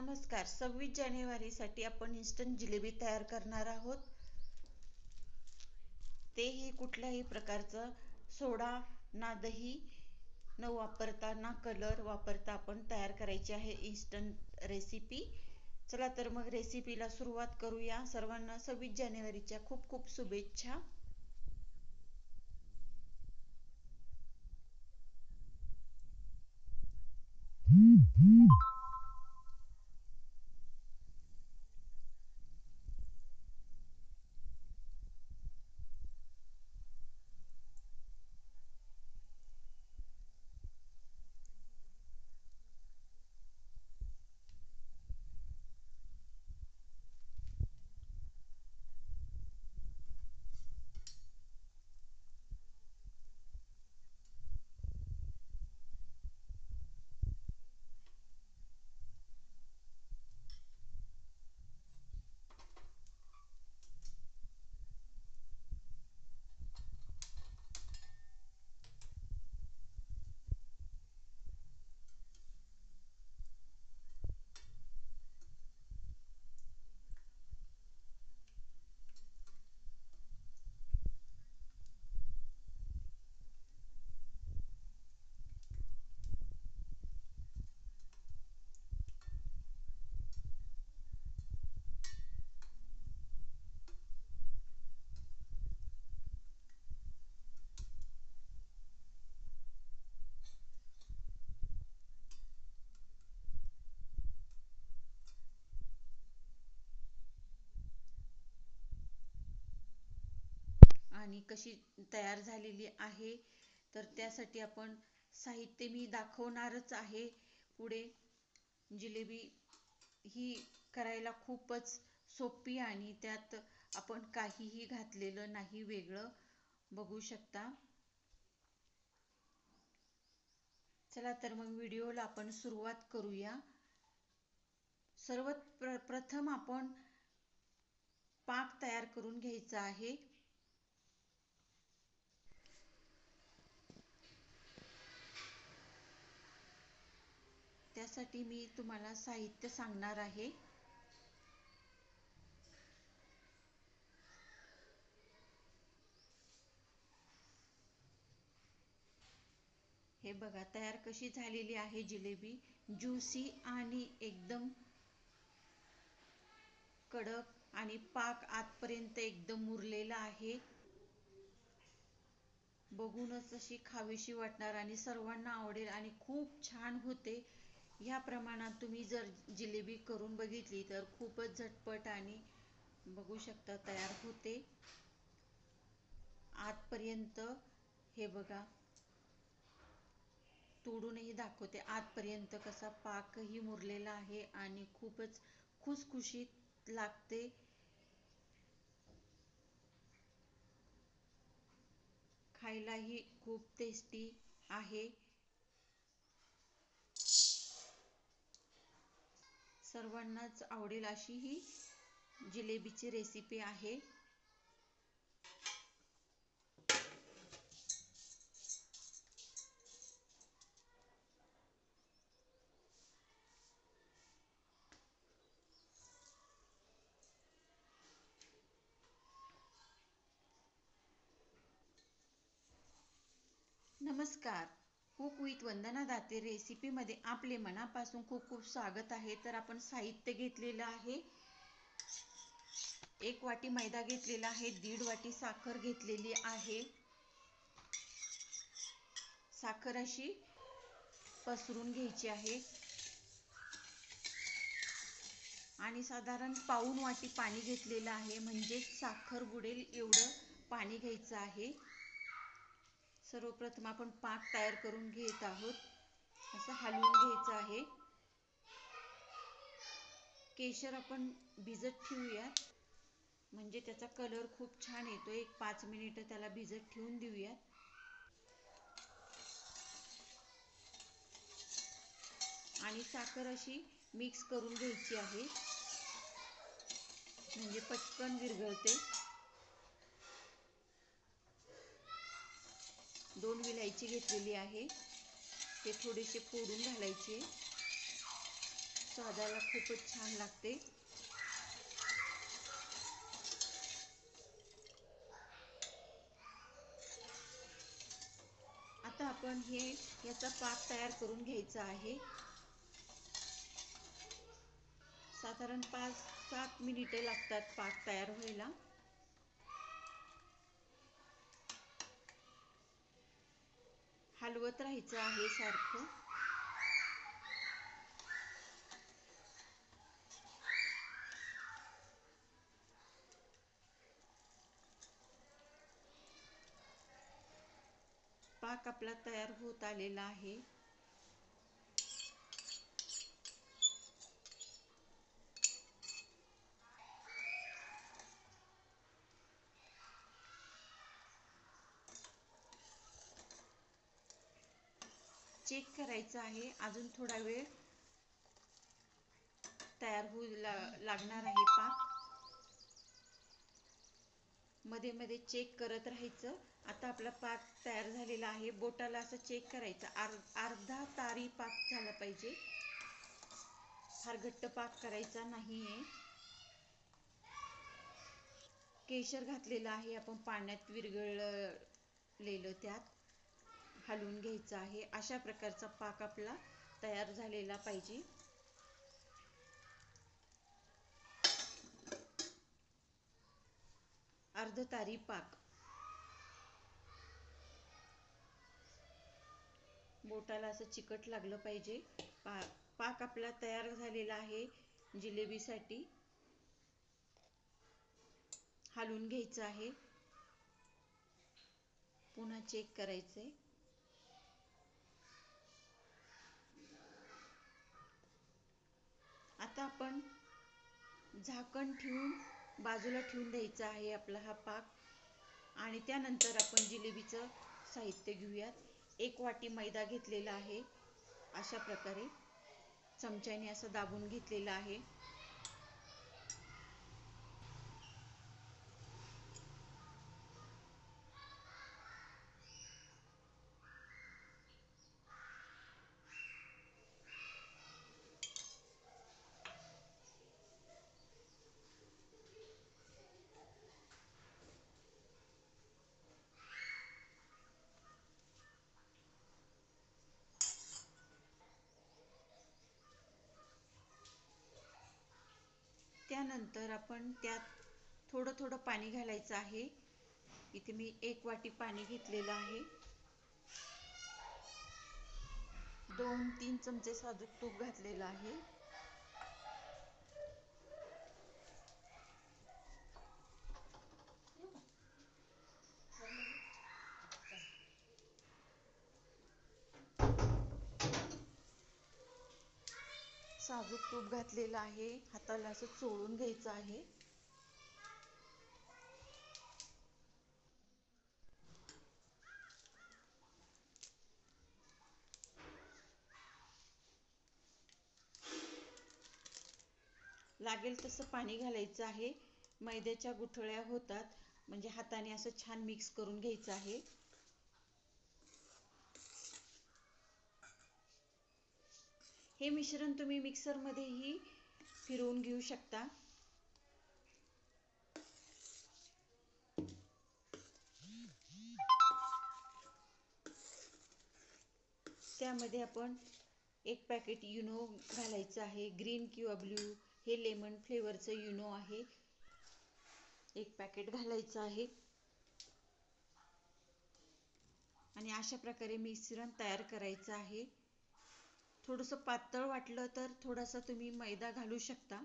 नमस्कार. सव्वीस जानेवारीसाठी आपण इन्स्टंट जिलेबी तयार करणार आहोत. तेही कुठल्याही प्रकारचं सोडा ना दही न वापरता ना कलर वापरता आपण तयार करायची आहे इन्स्टंट रेसिपी चला तर मग रेसिपीला सुरुवात करूया. सर्वांना सव्वीस जानेवारीच्या खूप खूप शुभेच्छा. आणि कशी तयार झालेली आहे तर त्यासाठी आपण साहित्य मी दाखवणारच आहे. पुढे जिलेबी ही करायला खूपच सोपी आणि त्यात आपण काहीही घातलेलं नाही वेगळं. बघू शकता. चला तर मग व्हिडिओला आपण सुरुवात करूया. सर्वात प्र प्रथम आपण पाक तयार करून घ्यायचा आहे. त्यासाठी मी तुम्हाला साहित्य सांगणार आहे. हे बघा तयार कशी झालेली आहे जिलेबी. ज्युसी आणि एकदम कडक आणि पाक आतपर्यंत एकदम मुरलेला आहे. बघूनच अशी खावीशी वाटणार आणि सर्वांना आवडेल आणि खूप छान होते. ह्या प्रमाणात तुम्ही जर जिलेबी करून बघितली तर खूपच झटपट आणि बघू शकता तयार होते. आतपर्यंत हे बघा. तोडूनही दाखवते. आतपर्यंत कसा पाकही मुरलेला आहे आणि खूपच खुसखुशीत लागते. खायलाही खूप टेस्टी आहे. सर्वांनाच आवडेल अशी ही जिलेबीची रेसिपी आहे. नमस्कार. कुक विथ वंदना दाते रेसिपीमध्ये आपले मनापासून खूप खूप स्वागत आहे. तर आपण साहित्य घेतलेलं आहे. एक वाटी मैदा घेतलेला आहे. दीड वाटी साखर घेतलेली आहे. साखर अशी पसरून घ्यायची आहे. आणि साधारण पाऊन वाटी पाणी घेतलेलं आहे. म्हणजेच साखर बुडेल एवढं पाणी घ्यायचं आहे. सर्वप्रथम आपण पाक तयार करून घेत आहोत. असं हलवून घ्यायचं आहे. केशर आपण भिजत ठेवूयात. म्हणजे त्याचा कलर खूप छान येतो एक पाच मिनिटं त्याला भिजत ठेवून देऊयात. आणि साखर अशी मिक्स करून घ्यायची आहे. म्हणजे पटकन विरघळते. दोन विलायची घेतलेली आहे. ते थोडेसे फोडून घालायचे. स्वादाला खूपच छान लागते. आता आपण हे याचा पाक तयार करून घ्यायचा आहे. साधारण पाच सात मिनिटे लागतात पाक तयार व्हायला. हलवत राहायचं आहे सारखं. पाक आपला तयार होत आलेला आहे. चेक करायचं आहे. अजून थोडा वेळ तयार होऊ लागणार आहे पाक. मध्ये मध्ये चेक करत राहायचं. आता आपला पाक तयार झालेला आहे. बोटाला असं चेक करायचं. अर्धा तारी पाक झाला पाहिजे. फार घट्ट पाक करायचा नाहीये. केशर घातलेलं आहे. आपण पाण्यात विरघळलेलं त्यात. हलवून घ्यायचं आहे. अशा प्रकारचा पाक आपला तयार झालेला पाहिजे. अर्धतारी पाक. बोटाला असं चिकट लागलं पाहिजे. पा पाक आपला तयार झालेला आहे जिलेबीसाठी. हलवून घ्यायचं आहे. पुन्हा चेक करायचंय. आता आपण झाकण ठेवून बाजूला ठेवून द्यायचा आहे आपला हा पाक. आणि त्यानंतर आपण जिलेबीचं साहित्य घेऊयात. एक वाटी मैदा घेतलेला आहे. अशा प्रकारे चमच्याने असं दाबून घेतलेला आहे. त्यानंतर आपण त्यात थोडं थोडं पाणी घालायचं आहे. इथे मी एक वाटी पाणी घेतलेलं आहे. दोन तीन चमचे साजूक तूप घातलेलं आहे साजूक तूप घातलेलं आहे. हाताला असं चोळून घ्यायचं आहे. लागेल तसं पाणी घालायचं आहे. मैद्याच्या गुठळ्या होतात. म्हणजे हाताने असं छान मिक्स करून घ्यायचं आहे. हे मिश्रण तुम्ही मिक्सरमध्येही फिरवून घेऊ शकता. त्यामध्ये आपण एक पॅकेट युनो घालायचं आहे. ग्रीन किंवा ब्ल्यू हे लेमन फ्लेवरचं युनो आहे. एक पॅकेट घालायचं आहे. आणि अशा प्रकारे मिश्रण तयार करायचं आहे. थोडंसं पातळ वाटलं तर थोडासा तुम्ही मैदा घालू शकता.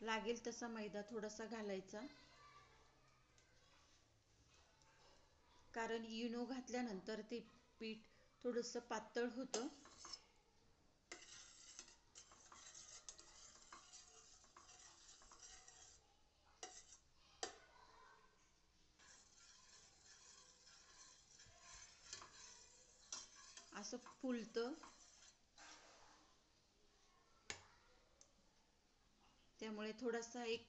लागेल तसा मैदा थोडासा घालायचा. कारण इनो घातल्यानंतर ते पीठ थोडंसं पातळ होतं. असं फुलतं त्यामुळे थोडासा एक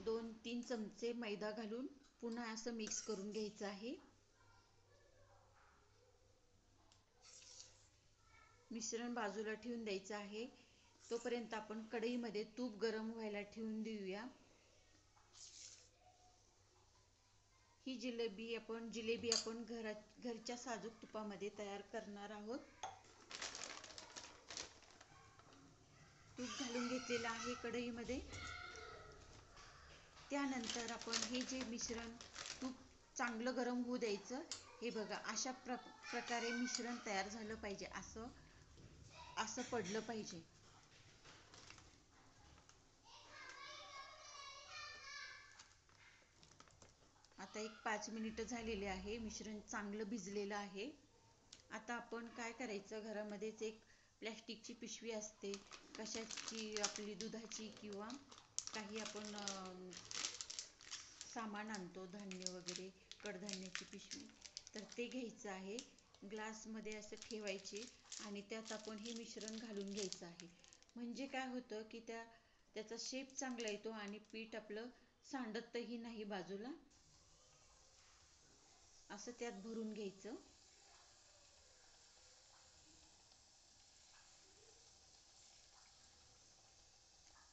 दोन तीन चमचे मैदा घालून पुन्हा असं मिक्स करून घ्यायचं आहे. मिश्रण बाजूला ठेवून द्यायचं आहे. तोपर्यंत आपण कढईमध्ये तूप गरम व्हायला ठेवून देऊया. ही जिलेबी आपण जिलेबी आपण घरात घरच्या साजूक तुपामध्ये तयार करणार आहोत. तूप घालून घेतलेलं आहे कढईमध्ये. त्यानंतर आपण हे जे मिश्रण तूप चांगलं गरम होऊ द्यायचं हे बघा अशा प्र प्रकारे मिश्रण तयार झालं पाहिजे असं असं पडलं पाहिजे. आता एक पाच मिनिटं झालेले आहे. मिश्रण चांगलं भिजलेलं आहे. आता आपण काय करायचं? घरामध्येच एक प्लॅस्टिकची पिशवी असते. कशाची? आपली दुधाची किंवा काही आपण सामान आणतो धान्य वगैरे कडधान्याची पिशवी. तर ते घ्यायचं आहे. ग्लासमध्ये असं ठेवायचे आणि त्यात आपण हे मिश्रण घालून घ्यायचं आहे. म्हणजे काय होतं की त्या त्याचा शेप चांगला येतो आणि पीठ आपलं सांडतही नाही बाजूला. असं त्यात भरून घ्यायचं.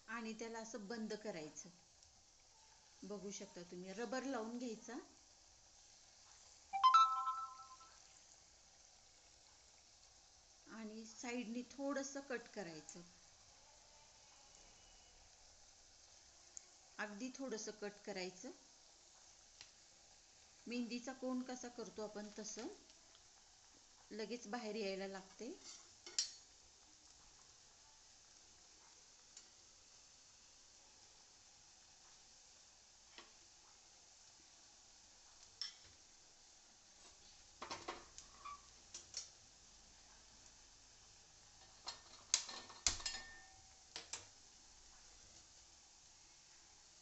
आणि त्याला असं बंद करायचं. बघू शकता तुम्ही. रबर लावून घ्यायचा. आणि साईडनी थोडस कट करायचं. अगदी थोडस कट करायचं. मेहंदीचा कोण कसा करतो आपण तसं लगेच बाहेर यायला लागते.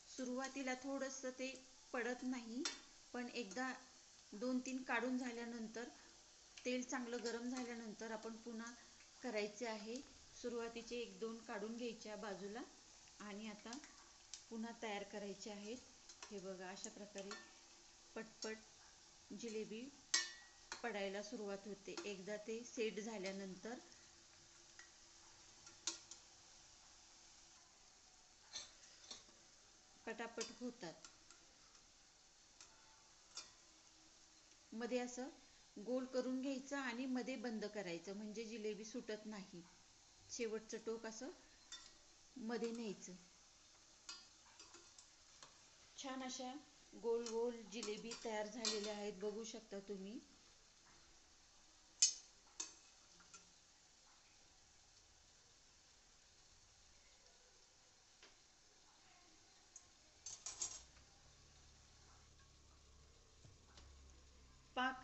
सुरुवातीला थोडंसं ते पडत नाही. पण एकदा दोन तीन काढून झाल्यानंतर तेल चांगलं गरम झाल्यानंतर आपण पुन्हा करायचे आहे. सुरुवातीचे एक दोन काढून घ्यायच्या बाजूला आणि आता पुन्हा तयार करायचे आहेत. हे बघा अशा प्रकारे पटपट जिलेबी पडायला सुरुवात होते. एकदा ते सेट झाल्यानंतर पटापट होतात. मध्ये असं गोल करून घ्यायचं आणि मध्ये बंद करायचं म्हणजे जिलेबी सुटत नाही. शेवटचं टोक असं मध्ये न्यायचं. छान अशा गोल गोल जिलेबी तयार झालेल्या आहेत बघू शकता तुम्ही.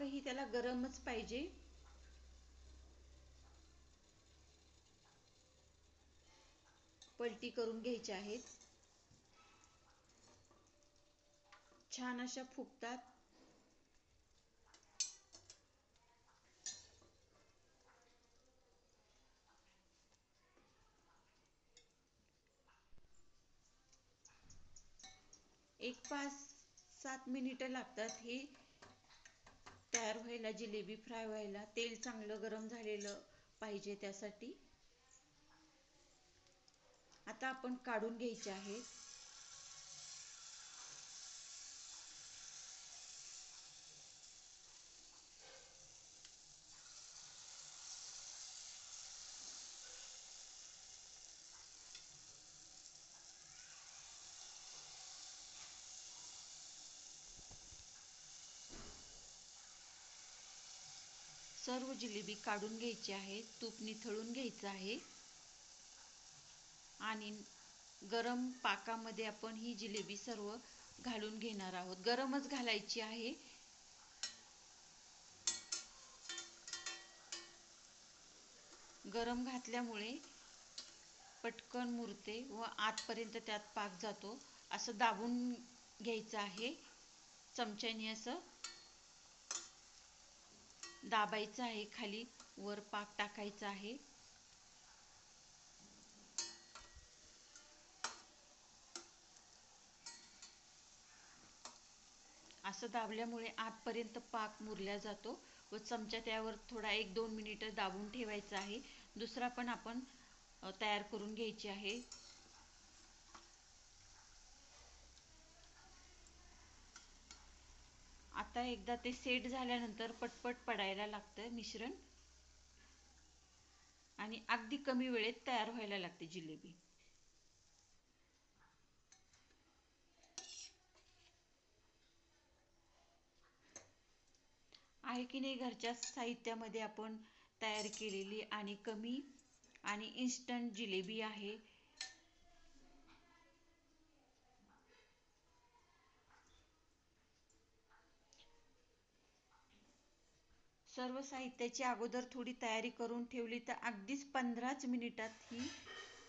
पाकही त्याला गरमच पाहिजे. पलटी करून घ्यायचे आहेत. छान अशा फुगतात. एक पाच सात मिनिटं लागतात हे तयार व्हायला जिलेबी फ्राय व्हायला तेल चांगलं गरम झालेलं पाहिजे त्यासाठी. आता आपण काढून घ्यायचे आहे सर्व जिलेबी काढून घ्यायची आहे तूप निथळून घ्यायचं आहे. आणि गरम पाकामध्ये आपण ही जिलेबी सर्व घालून घेणार आहोत. गरमच घालायची आहे. गरम घातल्यामुळे पटकन मुरते व आतपर्यंत त्यात पाक जातो. असं दाबून घ्यायचं आहे. चमच्याने असं दाबायचं आहे खाली वर पाक टाकायचा आहे. असं दाबल्यामुळे आतपर्यंत पाक मुरल्या जातो व चमचा त्यावर थोडा एक दोन मिनिटं दाबून ठेवायचा आहे. दुसरा पण आपण तयार करून घ्यायची आहे. आता एकदा ते सेट झाल्यानंतर पटपट पडायला लागतं मिश्रण. आणि अगदी कमी वेळेत तयार व्हायला लागते जिलेबी. आहे की नाही घरच्या साहित्यामध्ये आपण तयार केलेली आणि कमी आणि इन्स्टंट जिलेबी आहे. सर्व साहित्याची अगोदर थोडी तयारी करून ठेवली तर अगदीच पंधराच मिनिटात ही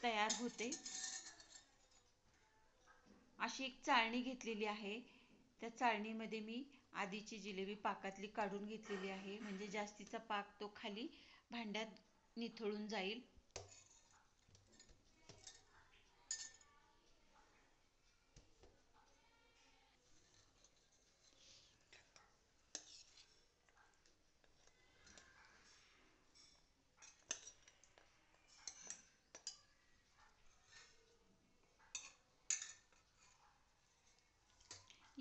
तयार होते. अशी एक चाळणी घेतलेली आहे. त्या चाळणीमध्ये मी आधीची जिलेबी पाकातली काढून घेतलेली आहे. म्हणजे जास्तीचा पाक तो खाली भांड्यात निथळून जाईल.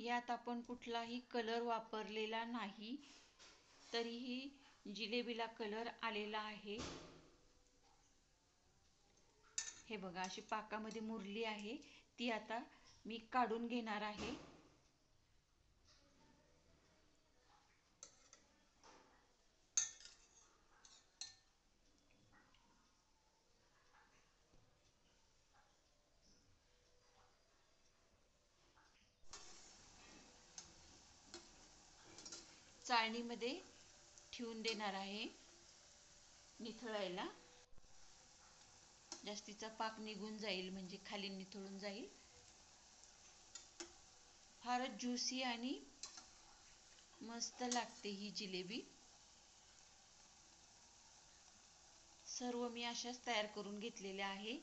यात आपण कुठलाही कलर वापरलेला नाही. तरीही जिलेबीला कलर आलेला आहे. हे बघा अशी पाकामध्ये मुरली आहे. ती आता मी काढून घेणार आहे. पाणीमध्ये ठेवून देणार आहे. निथळायला. जास्तीचा पाक निघून जाईल म्हणजे खाली निथळून जाईल. फारच ज्युसी आणि मस्त लागते ही जिलेबी. सर्व मी अशाच तयार करून घेतलेल्या आहे.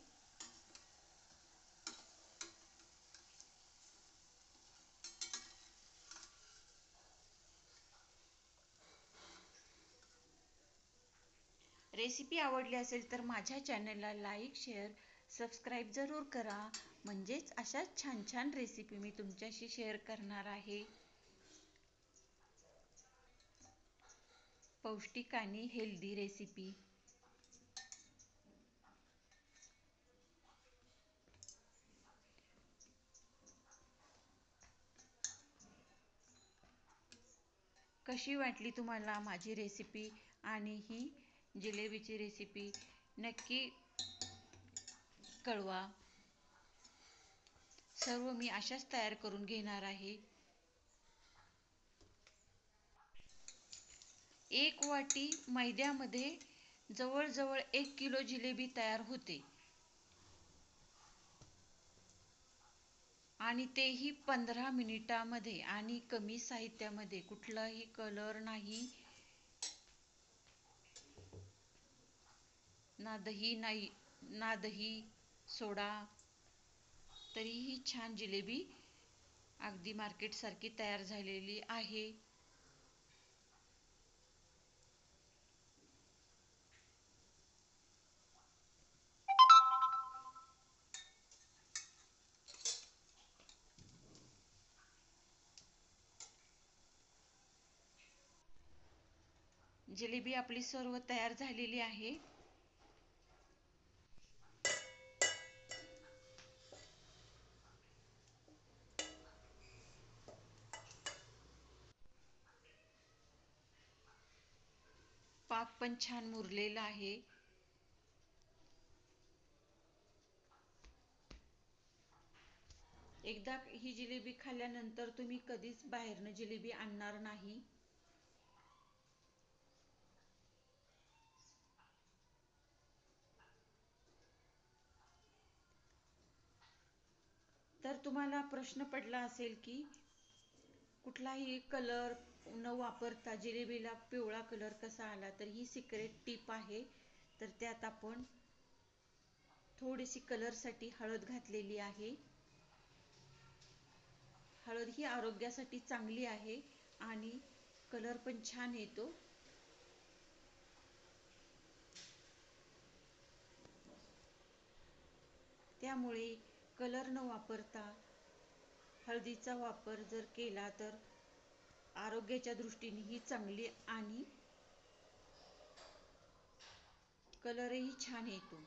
रेसिपी आवडली असेल तर माझ्या चॅनलला लाईक शेअर सबस्क्राईब जरूर करा. म्हणजेच अशाच छान छान रेसिपी मी तुमच्याशी शेअर करणार आहे. पौष्टिक आणि हेल्दी रेसिपी कशी वाटली तुम्हाला माझी रेसिपी आणि ही जिलेबीची रेसिपी नक्की कळवा. सर्व मी अशाच तयार करून घेणार आहे. एक वाटी मैद्यामध्ये जवळजवळ एक किलो जिलेबी तयार होते. आणि तेही पंधरा मिनिटामध्ये आणि कमी साहित्यामध्ये. कुठलाही कलर नाही. ना दही नाही ना दही सोडा. तरीही छान जिलेबी अगदी मार्केटसारखी तयार झालेली आहे. जिलेबी आपली सर्व तयार झालेली आहे. पाक पण छान मुरलेला आहे. एकदा ही जिलेबी खाल्ल्यानंतर तुम्ही कधीच बाहेरनं जिलेबी आणणार नाही. तर तुम्हाला प्रश्न पडला असेल की कुठलाही कलर न वापरता जिलेबीला पिवळा कलर कसा आला तर ही सिक्रेट टीप आहे. तर त्यात आपण थोडीशी कलरसाठी हळद घातलेली आहे. हळद ही आरोग्यासाठी चांगली आहे आणि कलर पण छान येतो. त्यामुळे कलर न वापरता हळदीचा वापर जर केला तर आरोग्याच्या दृष्टीने ही चांगली आणि कलरही छान येतो